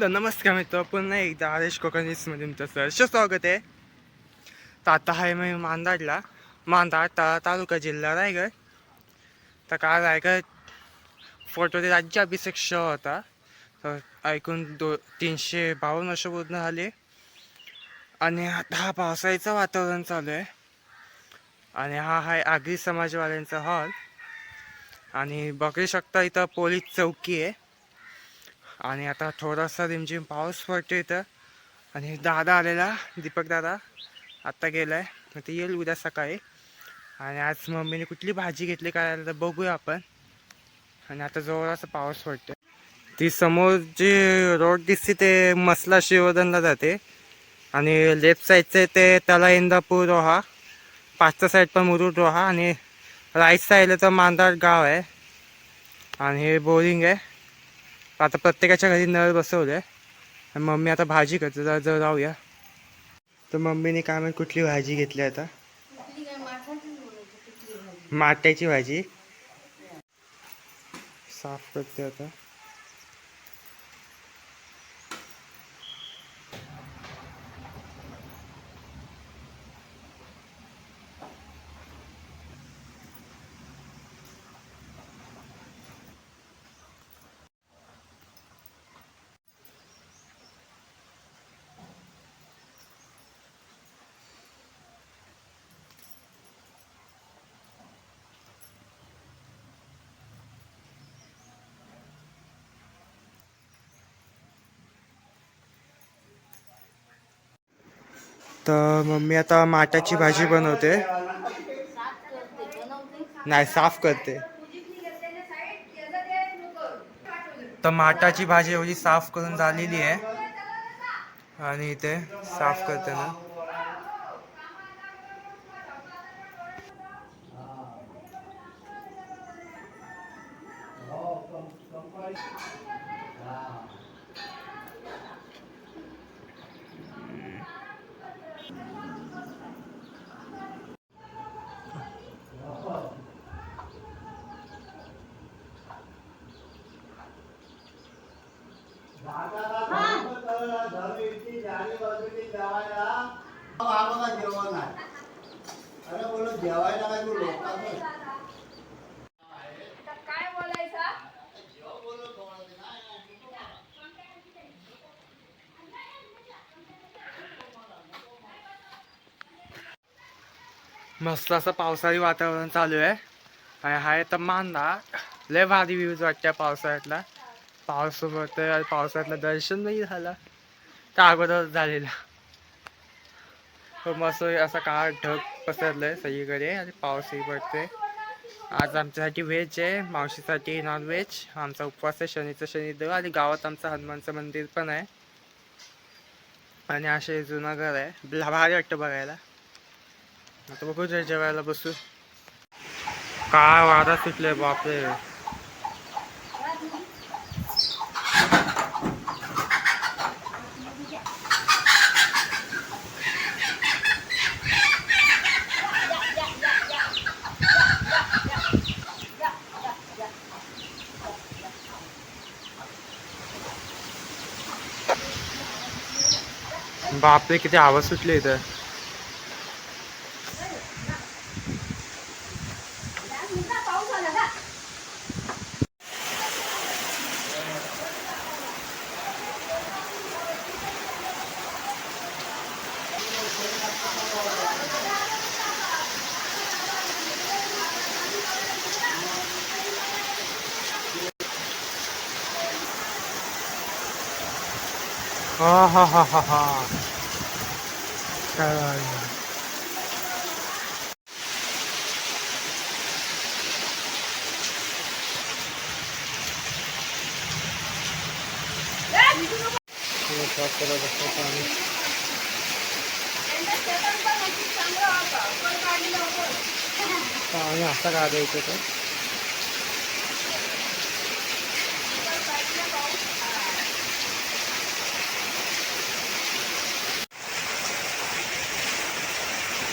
तर नमस्कार मित्र पुन्हा एकदा आदेश कोकणीसमध्ये तुमचं सहर्ष स्वागत आहे. तर आता आहे मी मांदाडला. मांदाड ता तालुका जिल्हा रायगड. तर काल रायगड फोटो फोटोचे राज्याभिषेक शो होता. तर ऐकून दो तीनशे बावन्न वर्ष पूर्ण झाले. आणि आता हा पावसाळ्याचं वातावरण चालू आहे. आणि हा आहे आगरी समाजवाल्यांचा हॉल आणि बघू शकता इथं पोलीस चौकी आहे. आणि आता थोडासा रिमझिम पाऊस पडतो इथं. आणि दादा आलेला दीपक दादा. आत्ता गेला आहे ते येईल उद्या सकाळी. आणि आज मम्मीने कुठली भाजी घेतली काय तर बघूया आपण. आणि आता जवळचा पाऊस पडतो ती समोर जे रोड दिसते ते मसला शिवधनला जाते. आणि लेफ्ट साईडचे ते त्याला इंदापूर रोहा पाचचा साईड पण मुरुड रोहा आणि राईट साईडला तर मांदाड गाव आहे. आणि हे बोरिंग आहे. आता प्रत्येकाच्या घरी नळ बसवले आणि मम्मी आता भाजी करते. जरा जर राहूया तर मम्मीने काय माहीत कुठली भाजी घेतली आता? माट्याची भाजी. साफ करते आता. तर मम्मी आता माटाची भाजी बनवते. नाही साफ करते. तर माटाची भाजी एवढी साफ करून झालेली आहे. आणि इथे साफ करते ना. जेवण आहे अरे बोल जेवायला काय तू काय मस्त असं पावसाळी वातावरण चालू आहे. आणि हा तर मांदा लय भारी व्ह्यूज वाटत्या पावसाळ्यातला. पाऊस पडतोय आणि दर्शन नाही झालं. त्या अगोदर झालेला. हो मस्त असा काळ ढग पसरलंय सगळीकडे आणि पाऊसही पडतोय. आज आमच्यासाठी व्हेज आहे मावशीसाठी नॉन व्हेज आमचा उपवास आहे शनीचा शनिदेव आणि गावात आमचं हनुमानचं मंदिर पण आहे. आणि असे जुनं घर आहे भारी वाटतं बघायला. आता बघू जे- जेवायला बसू. काय वारा सुटले बापरे. बापरे किती आवाज सुटले इथं. हा हा हा हा हा. काय पाणी असा काढायचं तर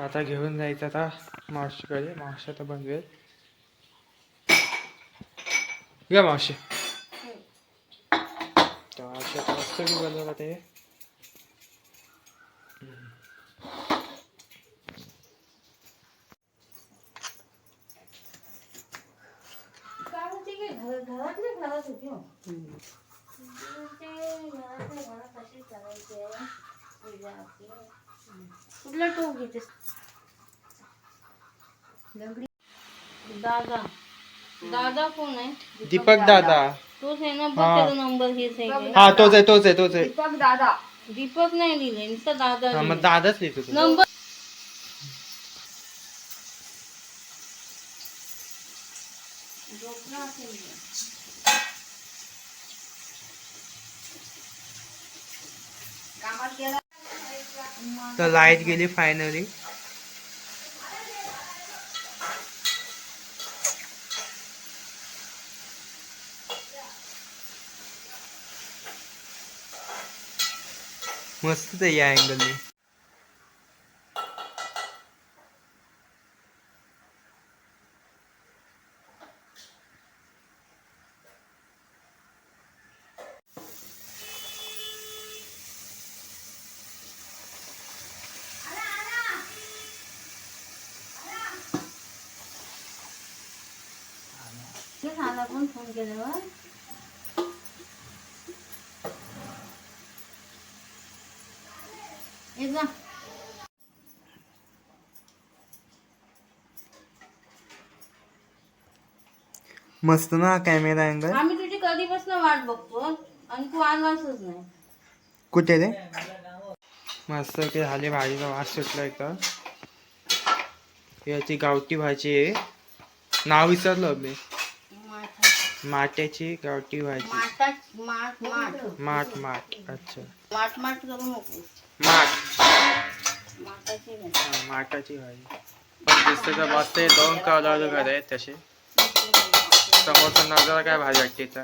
आता घेऊन जायचं आता मावशीकडे. मावशी आता बनवेल. घ्या मावशी. तर मावशी आता मस्त बनवलं ते. घरातल्या घरात होती ते घरातल्या घरात अशीच करायची पूजा आपली. कुठला टोक घेतेस दादा. दादा कोण आहे? दीपक दादा. तोच आहे ना? बघ हा. त्याचा नंबर हेच आहे? हा तोच आहे तोच आहे तोच आहे. दीपक दादा. दीपक नाही लिहिलंय नुसतं दादा हा मग लिहिलंय. दादाच लिहितो तो नंबर तो. कामात गेला तर लाइट गेली फायनली मस्त ते या अँगलनी ते झाला पण फोन केल्यावर ये जा मस्त ना कॅमेरा अँगल आम्ही तुझी कधीपासून वाट बघतो आणि तू आलासच नाही. कुठे रे? मस्त की झाली भाजीचा वास सुटला एकदा याची गावठी भाजी आहे. नाव विसरलो मी. माट्याची गावठी भाजी. माठ माठ. माठ माठ. अच्छा. माठ माठ करू नको. माठ. माठाची. हा, भाजी. पण दिसते तर मस्त आहे दोन कलर आहेत तसे. समोरचा नजारा काय भाजी वाटते तर